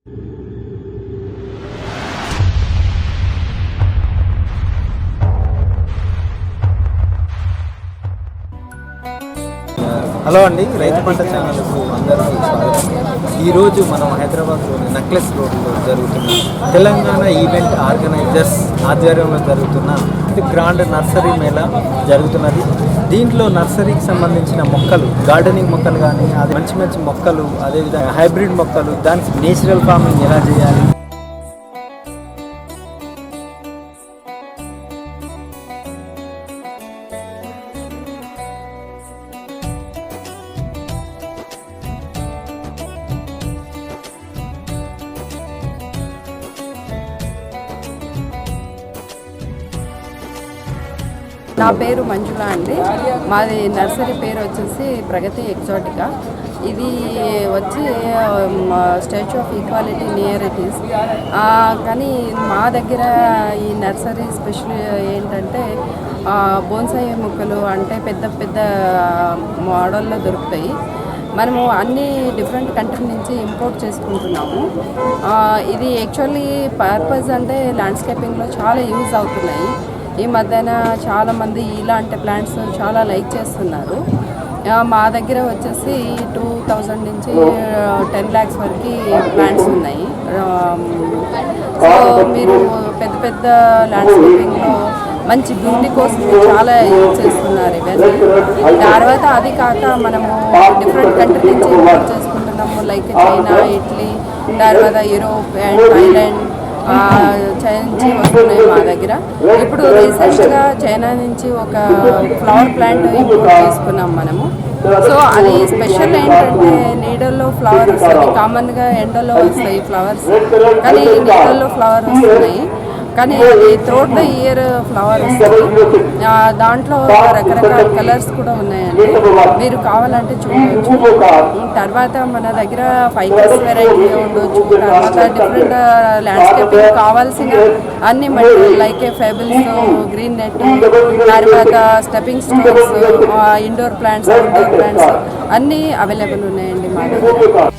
Hello అండి రైతు పంట ఛానల్కు అందరికీ స్వాగతం. ఈరోజు మనం హైదరాబాద్లోని నక్లెస్ రోడ్లో జరుగుతున్న తెలంగాణ ఈవెంట్ ఆర్గనైజర్స్ ఆధ్వర్యంలో జరుగుతున్న గ్రాండ్ నర్సరీ మేళా జరుగుతున్నది. దీంట్లో నర్సరీకి సంబంధించిన మొక్కలు గార్డెనింగ్ మొక్కలు కానీ అది మంచి మంచి మొక్కలు అదేవిధంగా హైబ్రిడ్ మొక్కలు దానికి నేచురల్ ఫార్మింగ్ ఎలా చేయాలి? నా పేరు మంజుల అండి. మాది నర్సరీ పేరు వచ్చేసి ప్రగతి ఎగ్జాటికా ఇది వచ్చి statue of equality near it is. కానీ మా దగ్గర ఈ నర్సరీ స్పెషల్ ఏంటంటే బోన్సాయి మొక్కలు అంటే పెద్ద పెద్ద మోడల్లో దొరుకుతాయి. మనము అన్ని డిఫరెంట్ కంట్రీ నుంచి ఇంపోర్ట్ చేసుకుంటున్నాము. ఇది యాక్చువల్లీ పర్పస్ అంటే ల్యాండ్స్కేపింగ్లో చాలా యూజ్ అవుతున్నాయి. ఈ మధ్యన చాలామంది ఇలాంటి ప్లాంట్స్ చాలా లైక్ చేస్తున్నారు. మా దగ్గర వచ్చేసి టూ థౌజండ్ నుంచి టెన్ ల్యాక్స్ వరకు ప్లాంట్స్ ఉన్నాయి. సో మీరు పెద్ద పెద్ద ల్యాండ్స్కేపింగ్లో మంచి బ్యూటీ కోసం చాలా యూజ్ చేస్తున్నారు ఇవన్నీ. తర్వాత అది కాక మనము డిఫరెంట్ కంట్రీ నుంచి ఇంపోర్ట్ చేసుకుంటున్నాము లైక్ చైనా ఇటలీ తర్వాత యూరోప్ అండ్ థైలాండ్ చైనా నుంచి వస్తున్నాయి మా దగ్గర. ఇప్పుడు రీసెంట్గా చైనా నుంచి ఒక ఫ్లవర్ ప్లాంట్ ఇంపోర్ట్ చేసుకున్నాం మనము. సో అది స్పెషల్ ఏంటంటే నీడల్లో ఫ్లవర్ వస్తుంది కామన్గా ఎండలో వస్తాయి ఫ్లవర్స్. కానీ నీడల్లో ఫ్లవర్ వస్తున్నాయి. కానీ అది త్రోట్ ద ఇయర్ ఫ్లవర్ వస్తుంది. దాంట్లో రకరకాల కలర్స్ కూడా ఉన్నాయండి. మీరు కావాలంటే చూడవచ్చు తర్వాత మన దగ్గర ఫైబర్స్ వెరైటీ ఉండొచ్చు. తర్వాత డిఫరెంట్ ల్యాండ్స్కేపింగ్ కావాల్సిన అన్ని material like pebbles green net తర్వాత stepping stones indoor plants outdoor plants అన్నీ అవైలబుల్ ఉన్నాయండి మా దగ్గర.